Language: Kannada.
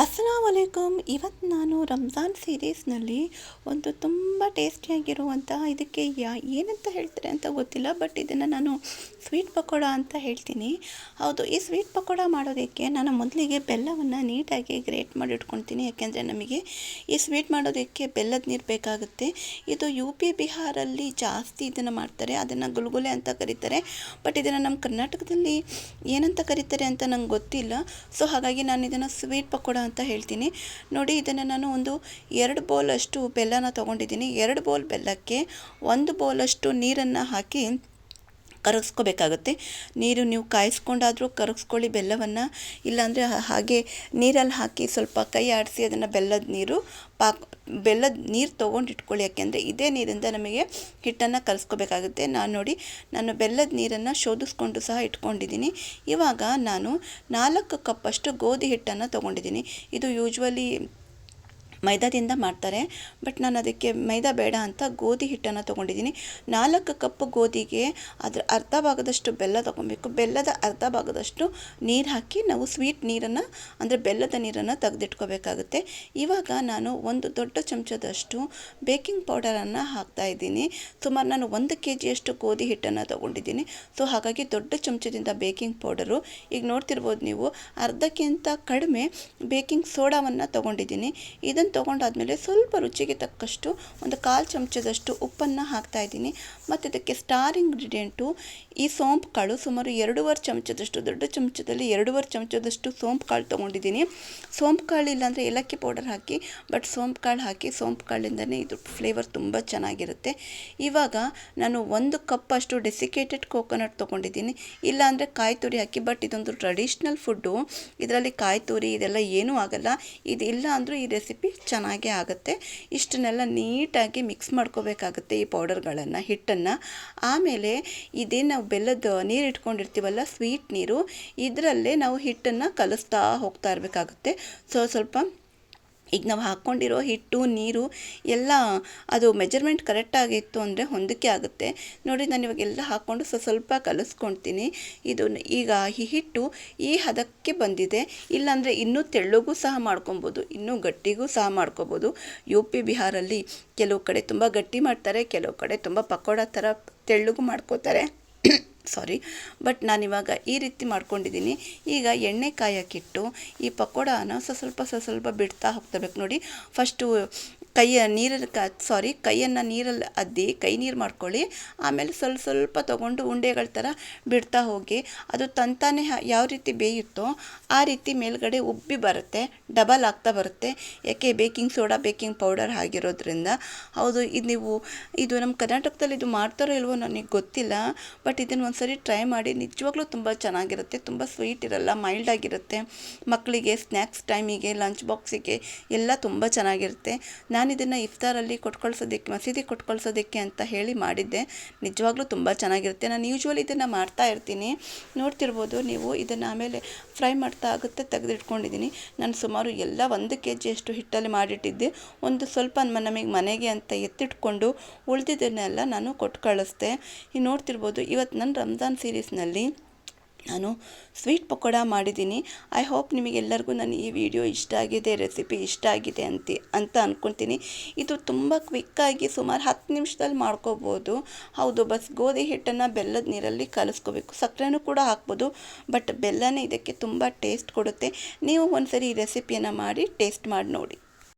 ಅಸ್ಸಲಾಮ್ ವಲೈಕುಮ್ ಇವತ್ತು ನಾನು ರಂಜಾನ್ ಸೀರೀಸ್ನಲ್ಲಿ ಒಂದು ತುಂಬ ಟೇಸ್ಟಿಯಾಗಿರುವಂತಹ ಇದಕ್ಕೆ ಯಾ, ಏನಂತ ಹೇಳ್ತಾರೆ ಅಂತ ಗೊತ್ತಿಲ್ಲ, ಬಟ್ ಇದನ್ನು ನಾನು ಸ್ವೀಟ್ ಪಕೋಡ ಅಂತ ಹೇಳ್ತೀನಿ. ಹೌದು, ಈ ಸ್ವೀಟ್ ಪಕೋಡ ಮಾಡೋದಕ್ಕೆ ನಾನು ಮೊದಲಿಗೆ ಬೆಲ್ಲವನ್ನು ನೀಟಾಗಿ ಗ್ರೇಟ್ ಮಾಡಿ ಇಟ್ಕೊಳ್ತೀನಿ ಯಾಕೆಂದರೆ ನಮಗೆ ಈ ಸ್ವೀಟ್ ಮಾಡೋದಕ್ಕೆ ಬೆಲ್ಲದ ನೀರು ಬೇಕಾಗುತ್ತೆ. ಇದು ಯು ಪಿ ಬಿಹಾರಲ್ಲಿ ಜಾಸ್ತಿ ಇದನ್ನು ಮಾಡ್ತಾರೆ. ಅದನ್ನು ಗುಲ್ಗುಲೆ ಅಂತ ಕರೀತಾರೆ. ಬಟ್ ಇದನ್ನು ನಮ್ಮ ಕರ್ನಾಟಕದಲ್ಲಿ ಏನಂತ ಕರೀತಾರೆ ಅಂತ ನಂಗೆ ಗೊತ್ತಿಲ್ಲ. ಸೊ ಹಾಗಾಗಿ ನಾನು ಇದನ್ನು ಸ್ವೀಟ್ ಪಕೋಡ ಅಂತ ಹೇಳ್ತೀನಿ. ನೋಡಿ, ಇದನ್ನು ನಾನು ಒಂದು ಎರಡು ಬೌಲಷ್ಟು ಬೆಲ್ಲನ ತೊಗೊಂಡಿದ್ದೀನಿ. ಎರಡು ಬೌಲ್ ಬೆಲ್ಲಕ್ಕೆ ಒಂದು ಬೌಲಷ್ಟು ನೀರನ್ನು ಹಾಕಿ ಕರಗಿಸ್ಕೋಬೇಕಾಗುತ್ತೆ. ನೀರು ನೀವು ಕಾಯಿಸ್ಕೊಂಡಾದರೂ ಕರಗಿಸ್ಕೊಳ್ಳಿ ಬೆಲ್ಲವನ್ನು. ಇಲ್ಲಾಂದರೆ ಹಾಗೆ ನೀರಲ್ಲಿ ಹಾಕಿ ಸ್ವಲ್ಪ ಕೈ ಆಡಿಸಿ ಅದನ್ನು ಬೆಲ್ಲದ ನೀರು ಪಾಕ್, ಬೆಲ್ಲದ ನೀರು ತೊಗೊಂಡು ಇಟ್ಕೊಳ್ಳಿ. ಯಾಕೆಂದರೆ ಇದೇ ನೀರಿಂದ ನಮಗೆ ಹಿಟ್ಟನ್ನು ಕಲಿಸ್ಕೋಬೇಕಾಗುತ್ತೆ. ನಾನು ನೋಡಿ, ನಾನು ಬೆಲ್ಲದ ನೀರನ್ನು ಶೋಧಿಸ್ಕೊಂಡು ಸಹ ಇಟ್ಕೊಂಡಿದ್ದೀನಿ. ಇವಾಗ ನಾನು ನಾಲ್ಕು ಕಪ್ಪಷ್ಟು ಗೋಧಿ ಹಿಟ್ಟನ್ನು ತೊಗೊಂಡಿದ್ದೀನಿ. ಇದು ಯೂಶ್ವಲಿ ಮೈದಾದಿಂದ ಮಾಡ್ತಾರೆ. ಬಟ್ ನಾನು ಅದಕ್ಕೆ ಮೈದಾ ಬೇಡ ಅಂತ ಗೋಧಿ ಹಿಟ್ಟನ್ನು ತೊಗೊಂಡಿದ್ದೀನಿ. ನಾಲ್ಕು ಕಪ್ ಗೋಧಿಗೆ ಅದರ ಅರ್ಧ ಭಾಗದಷ್ಟು ಬೆಲ್ಲ ತೊಗೊಬೇಕು. ಬೆಲ್ಲದ ಅರ್ಧ ಭಾಗದಷ್ಟು ನೀರು ಹಾಕಿ ನಾವು ಸ್ವೀಟ್ ನೀರನ್ನು, ಅಂದರೆ ಬೆಲ್ಲದ ನೀರನ್ನು ತೆಗೆದಿಟ್ಕೋಬೇಕಾಗುತ್ತೆ. ಇವಾಗ ನಾನು ಒಂದು ದೊಡ್ಡ ಚಮಚದಷ್ಟು ಬೇಕಿಂಗ್ ಪೌಡರನ್ನು ಹಾಕ್ತಾ ಇದ್ದೀನಿ. ಸುಮಾರು ನಾನು ಒಂದು ಕೆ ಜಿಯಷ್ಟು ಗೋಧಿ ಹಿಟ್ಟನ್ನು ತೊಗೊಂಡಿದ್ದೀನಿ. ಸೊ ಹಾಗಾಗಿ ದೊಡ್ಡ ಚಮಚದಿಂದ ಬೇಕಿಂಗ್ ಪೌಡರು. ಈಗ ನೋಡ್ತಿರ್ಬೋದು ನೀವು, ಅರ್ಧಕ್ಕಿಂತ ಕಡಿಮೆ ಬೇಕಿಂಗ್ ಸೋಡಾವನ್ನು ತೊಗೊಂಡಿದ್ದೀನಿ. ಇದನ್ನು ತೊಗೊಂಡಾದ್ಮೇಲೆ ಸ್ವಲ್ಪ ರುಚಿಗೆ ತಕ್ಕಷ್ಟು ಒಂದು ಕಾಲು ಚಮಚದಷ್ಟು ಉಪ್ಪನ್ನು ಹಾಕ್ತಾ ಇದ್ದೀನಿ. ಮತ್ತು ಇದಕ್ಕೆ ಸ್ಟಾರ್ ಇಂಗ್ರೀಡಿಯೆಂಟು ಈ ಸೋಂಪು ಕಾಳು ಸುಮಾರು ಎರಡೂವರೆ ಚಮಚದಷ್ಟು, ದೊಡ್ಡ ಚಮಚದಲ್ಲಿ ಎರಡೂವರೆ ಚಮಚದಷ್ಟು ಸೋಂಪು ಕಾಳು ತೊಗೊಂಡಿದ್ದೀನಿ. ಸೋಂಪು ಕಾಳು ಇಲ್ಲಾಂದರೆ ಏಲಕ್ಕಿ ಪೌಡರ್ ಹಾಕಿ, ಬಟ್ ಸೋಂಪು ಕಾಳು ಹಾಕಿ ಸೋಂಪು ಕಾಳಿಂದನೇ ಇದು ಫ್ಲೇವರ್ ತುಂಬ ಚೆನ್ನಾಗಿರುತ್ತೆ. ಇವಾಗ ನಾನು ಒಂದು ಕಪ್ ಅಷ್ಟು ಡೆಸಿಕೇಟೆಡ್ ಕೋಕೋನಟ್ ತೊಗೊಂಡಿದ್ದೀನಿ. ಇಲ್ಲಾಂದರೆ ಕಾಯಿ ತುರಿ ಹಾಕಿ, ಬಟ್ ಇದೊಂದು ಟ್ರೆಡಿಷ್ನಲ್ ಫುಡ್ಡು ಇದರಲ್ಲಿ ಕಾಯಿ ತುರಿ ಇದೆಲ್ಲ ಏನೂ ಆಗಲ್ಲ. ಇಲ್ಲ ಅಂದರೂ ಈ ರೆಸಿಪಿ ಚೆನ್ನಾಗೇ ಆಗುತ್ತೆ. ಇಷ್ಟನ್ನೆಲ್ಲ ನೀಟಾಗಿ ಮಿಕ್ಸ್ ಮಾಡ್ಕೋಬೇಕಾಗುತ್ತೆ ಈ ಪೌಡರ್ಗಳನ್ನು ಹಿಟ್ಟನ್ನು. ಆಮೇಲೆ ಇದೇನು ನಾವು ಬೆಲ್ಲದ ನೀರು ಇಟ್ಕೊಂಡಿರ್ತೀವಲ್ಲ ಸ್ವೀಟ್ ನೀರು, ಇದರಲ್ಲೇ ನಾವು ಹಿಟ್ಟನ್ನು ಕಲಿಸ್ತಾ ಹೋಗ್ತಾ ಇರಬೇಕಾಗುತ್ತೆ. ಸೊ ಸ್ವಲ್ಪ ಈಗ ನಾವು ಹಾಕ್ಕೊಂಡಿರೋ ಹಿಟ್ಟು, ನೀರು ಎಲ್ಲ ಅದು ಮೆಜರ್ಮೆಂಟ್ ಕರೆಕ್ಟಾಗಿತ್ತು ಅಂದರೆ ಹೊಂದಿಕೆ ಆಗುತ್ತೆ. ನೋಡಿ, ನಾನು ಇವಾಗ ಎಲ್ಲ ಹಾಕ್ಕೊಂಡು ಸ್ವಲ್ಪ ಕಲಿಸ್ಕೊಳ್ತೀನಿ ಇದು ಈಗ ಈ ಹಿಟ್ಟು ಈ ಹದಕ್ಕೆ ಬಂದಿದೆ. ಇಲ್ಲಾಂದರೆ ಇನ್ನೂ ತೆಳ್ಳಗೂ ಸಹ ಮಾಡ್ಕೊಬೋದು, ಇನ್ನೂ ಗಟ್ಟಿಗೂ ಸಹ ಮಾಡ್ಕೊಬೋದು. ಯು ಪಿ, ಬಿಹಾರಲ್ಲಿ ಕೆಲವು ಕಡೆ ತುಂಬ ಗಟ್ಟಿ ಮಾಡ್ತಾರೆ, ಕೆಲವು ಕಡೆ ತುಂಬ ಪಕೋಡ ಥರ ತೆಳ್ಳಗೂ ಮಾಡ್ಕೋತಾರೆ. ಸಾರಿ, ಬಟ್ ನಾನಿವಾಗ ಈ ರೀತಿ ಮಾಡ್ಕೊಂಡಿದ್ದೀನಿ. ಈಗ ಎಣ್ಣೆ ಕಾಯಕ್ಕಿಟ್ಟು ಈ ಪಕೋಡಾನ ಸ್ವಸ್ವಲ್ಪ ಸ್ವಲ್ಪ ಸ್ವಲ್ಪ ಬಿಡ್ತಾ ಹೋಗ್ತಬೇಕು ನೋಡಿ ಫಸ್ಟು ಕೈಯ ನೀರಲ್ಲಿ ಕ ಸಾರಿ ಕೈಯನ್ನು ನೀರಲ್ಲಿ ಅದ್ದಿ, ಕೈ ನೀರು ಮಾಡ್ಕೊಳ್ಳಿ. ಆಮೇಲೆ ಸ್ವಲ್ಪ ಸ್ವಲ್ಪ ತೊಗೊಂಡು ಉಂಡೆಗಳ ಥರ ಬಿಡ್ತಾ ಹೋಗಿ, ಅದು ತಂತಾನೆ ಯಾವ ರೀತಿ ಬೇಯುತ್ತೋ ಆ ರೀತಿ ಮೇಲ್ಗಡೆ ಉಬ್ಬಿ ಬರುತ್ತೆ, ಡಬಲ್ ಆಗ್ತಾ ಬರುತ್ತೆ. ಯಾಕೆ ಬೇಕಿಂಗ್ ಸೋಡಾ, ಬೇಕಿಂಗ್ ಪೌಡರ್ ಆಗಿರೋದ್ರಿಂದ. ಹೌದು, ಇದು ನೀವು, ಇದು ನಮ್ಮ ಕರ್ನಾಟಕದಲ್ಲಿ ಇದು ಮಾಡ್ತಾರೋ ಇಲ್ವೋ ನನಗೆ ಗೊತ್ತಿಲ್ಲ, ಬಟ್ ಇದನ್ನು ಒಂದ್ಸರಿ ಟ್ರೈ ಮಾಡಿ, ನಿಜವಾಗ್ಲೂ ತುಂಬ ಚೆನ್ನಾಗಿರುತ್ತೆ, ತುಂಬ ಸ್ವೀಟ್ ಇರಲ್ಲ, ಮೈಲ್ಡ್ ಆಗಿರುತ್ತೆ. ಮಕ್ಕಳಿಗೆ ಸ್ನ್ಯಾಕ್ಸ್ ಟೈಮಿಗೆ, ಲಂಚ್ ಬಾಕ್ಸಿಗೆ, ಎಲ್ಲ ತುಂಬ ಚೆನ್ನಾಗಿರುತ್ತೆ. ನಾನು ಇದನ್ನು ಇಫ್ತಾರಲ್ಲಿ ಕೊಟ್ಕೊಳ್ಸೋದಕ್ಕೆ ಮಸೀದಿ ಕೊಟ್ಕೊಳ್ಸೋದಕ್ಕೆ ಅಂತ ಹೇಳಿ ಮಾಡಿದ್ದೆ. ನಿಜವಾಗ್ಲೂ ತುಂಬ ಚೆನ್ನಾಗಿರುತ್ತೆ. ನಾನು ಯೂಶ್ವಲಿ ಇದನ್ನು ಮಾಡ್ತಾ ಇರ್ತೀನಿ. ನೋಡ್ತಿರ್ಬೋದು ನೀವು ಇದನ್ನು ಆಮೇಲೆ ಫ್ರೈ ಮಾಡ್ತಾ ಆಗುತ್ತೆ, ತೆಗೆದಿಟ್ಕೊಂಡಿದ್ದೀನಿ. ನಾನು ಸುಮಾರು ಎಲ್ಲ ಒಂದು ಕೆ ಜಿಯಷ್ಟು ಹಿಟ್ಟಲ್ಲಿ ಮಾಡಿಟ್ಟಿದ್ದೆ. ಒಂದು ಸ್ವಲ್ಪ ನಮಗೆ ಮನೆಗೆ ಅಂತ ಎತ್ತಿಟ್ಕೊಂಡು ಉಳಿದಿದ್ದನ್ನೆಲ್ಲ ನಾನು ಕೊಟ್ಟು ಕಳಿಸ್ದೆ ಈ ನೋಡ್ತಿರ್ಬೋದು, ಇವತ್ತು ನನ್ನ ರಂಜಾನ್ ಸೀರೀಸ್ನಲ್ಲಿ ನಾನು ಸ್ವೀಟ್ ಪಕೋಡ ಮಾಡಿದ್ದೀನಿ. ಐ ಹೋಪ್ ನಿಮಗೆಲ್ಲರಿಗೂ ನಾನು ಈ ವಿಡಿಯೋ ಇಷ್ಟ ಆಗಿದೆ ರೆಸಿಪಿ ಇಷ್ಟ ಆಗಿದೆ ಅಂತ ಅಂತ ಅಂದ್ಕೊತೀನಿ ಇದು ತುಂಬ ಕ್ವಿಕ್ಕಾಗಿ ಸುಮಾರು ಹತ್ತು ನಿಮಿಷದಲ್ಲಿ ಮಾಡ್ಕೋಬೋದು. ಹೌದು, ಬಸ್ ಗೋಧಿ ಹಿಟ್ಟನ್ನು ಬೆಲ್ಲದ ನೀರಲ್ಲಿ ಕಲಿಸ್ಕೋಬೇಕು. ಸಕ್ಕರೆನೂ ಕೂಡ ಹಾಕ್ಬೋದು ಬಟ್ ಬೆಲ್ಲನೇ ಇದಕ್ಕೆ ತುಂಬ ಟೇಸ್ಟ್ ಕೊಡುತ್ತೆ. ನೀವು ಒಂದ್ಸರಿ ಈ ರೆಸಿಪಿಯನ್ನು ಮಾಡಿ ಟೇಸ್ಟ್ ಮಾಡಿ ನೋಡಿ.